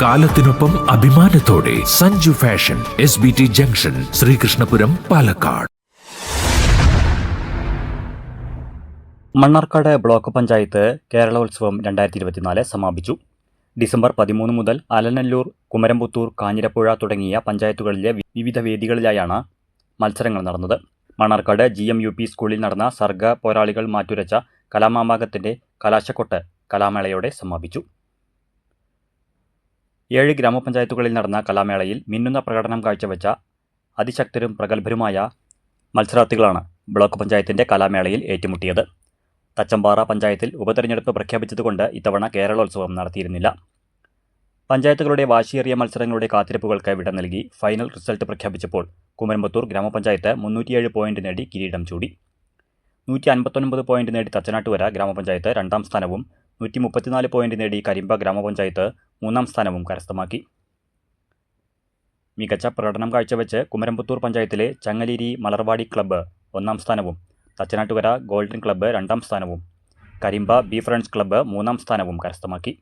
കാലത്തിനൊപ്പം അഭിമാനത്തോടെ Sanju fashion S B T junction Sreekrishnapuram Palakkad. Mannarkkad block panchayat Keralolsavam രണ്ടായിരത്തി ഇരുപത്തിനാല് സമാപിച്ചു. ഡിസംബർ പതിമൂന്ന് മുതൽ അലനല്ലൂർ കുമരംപുത്തൂർ കാഞ്ഞിരപ്പുഴ തുടങ്ങിയ പഞ്ചായത്തുകളിലെ വിവിധ വേദികളിലായാണ് മത്സരങ്ങൾ നടന്നത്. Mannarkkad G M U P സ്കൂളിൽ നടന്ന സർഗ പോരാളികൾ മാറ്റുരച്ച കലാമാമാകത്തിന്റെ കലാശക്കൊട്ട് കലാമേളയോടെ സമാപിച്ചു. ഏഴ് ഗ്രാമപഞ്ചായത്തുകളിൽ നടന്ന കലാമേളയിൽ മിന്നുന്ന പ്രകടനം കാഴ്ചവെച്ച അതിശക്തരും പ്രഗത്ഭരുമായ മത്സരാർത്ഥികളാണ് ബ്ലോക്ക് പഞ്ചായത്തിന്റെ കലാമേളയിൽ ഏറ്റുമുട്ടിയത്. തച്ചമ്പാറ പഞ്ചായത്തിൽ ഉപതെരഞ്ഞെടുപ്പ് പ്രഖ്യാപിച്ചതുകൊണ്ട് ഇത്തവണ കേരളോത്സവം നടത്തിയിരുന്നില്ല. പഞ്ചായത്തുകളുടെ വാശിയേറിയ മത്സരങ്ങളുടെ കാത്തിരിപ്പുകൾക്ക് വിട നൽകി ഫൈനൽ റിസൾട്ട് പ്രഖ്യാപിച്ചപ്പോൾ കുമരമ്പത്തൂർ ഗ്രാമപഞ്ചായത്ത് മുന്നൂറ്റിയേഴ് പോയിന്റ് നേടി കിരീടം ചൂടി. നൂറ്റി അൻപത്തൊൻപത് പോയിന്റ് നേടി തച്ചനാട്ടുവര ഗ്രാമപഞ്ചായത്ത് രണ്ടാം സ്ഥാനവും നൂറ്റി മുപ്പത്തിനാല് പോയിന്റ് നേടി കരിമ്പ ഗ്രാമപഞ്ചായത്ത് മൂന്നാം സ്ഥാനവും കരസ്ഥമാക്കി. മികച്ച പ്രകടനം കാഴ്ചവെച്ച് കുമരമ്പത്തൂർ പഞ്ചായത്തിലെ ചങ്ങലേരി മലർവാടി ക്ലബ്ബ് ഒന്നാം സ്ഥാനവും തച്ചനാട്ടുകര ഗോൾഡൻ ക്ലബ്ബ് രണ്ടാം സ്ഥാനവും കരിമ്പ ബി ഫ്രണ്ട്സ് ക്ലബ്ബ് മൂന്നാം സ്ഥാനവും കരസ്ഥമാക്കി.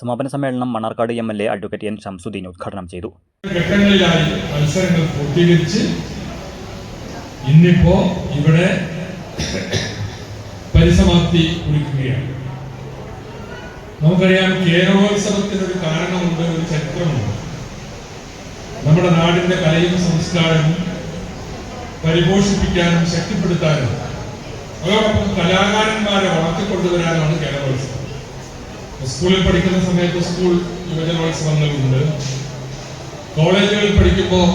സമാപന സമ്മേളനം Mannarkkad M L A advocate N Shamsudheen ഉദ്ഘാടനം ചെയ്തു. ഇന്നിപ്പോ ഇവിടെ പരിസമാപ്തി കുറിക്കുകയാണ്. നമുക്കറിയാം കേരളോത്സവത്തിനൊരു കാരണമുണ്ട് ഒരു ചരിത്രമുണ്ട്. നമ്മുടെ നാടിന്റെ കലയും സംസ്കാരവും പരിപോഷിപ്പിക്കാനും ശക്തിപ്പെടുത്താനും അതോടൊപ്പം കലാകാരന്മാരെ വളർത്തിക്കൊണ്ടുവരാനാണ് കേരളോത്സവം. സ്കൂളിൽ പഠിക്കുന്ന സമയത്ത് സ്കൂൾ യുവജനോത്സവങ്ങളുണ്ട് കോളേജുകളിൽ പഠിക്കുമ്പോൾ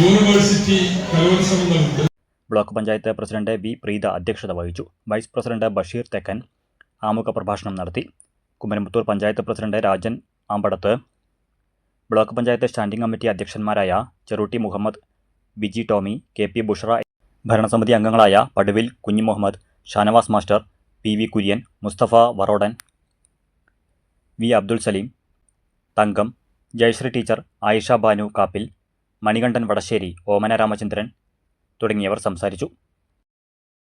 university കലോത്സവങ്ങളുണ്ട് block panchayat president V Preetha അധ്യക്ഷത വഹിച്ചു. വൈസ് പ്രസിഡന്റ് ബഷീർ തെക്കൻ ആമുഖ പ്രഭാഷണം നടത്തി. Kumaramputhur panchayat president Rajan Ambadath block panchayat standing committee അധ്യക്ഷന്മാരായ Cherutty Muhammad Biji Tomy K P Bushara ഭരണസമിതി അംഗങ്ങളായ Paduvil Kunhi Muhammad Shanavas master P V Kurian Musthafa Varodan V Abdul Salim Thankam Jayasree teacher Ayisha Banu Kappil Manikandan Vadasseri Omana Ramachandran തുടങ്ങിയവർ സംസാരിച്ചു.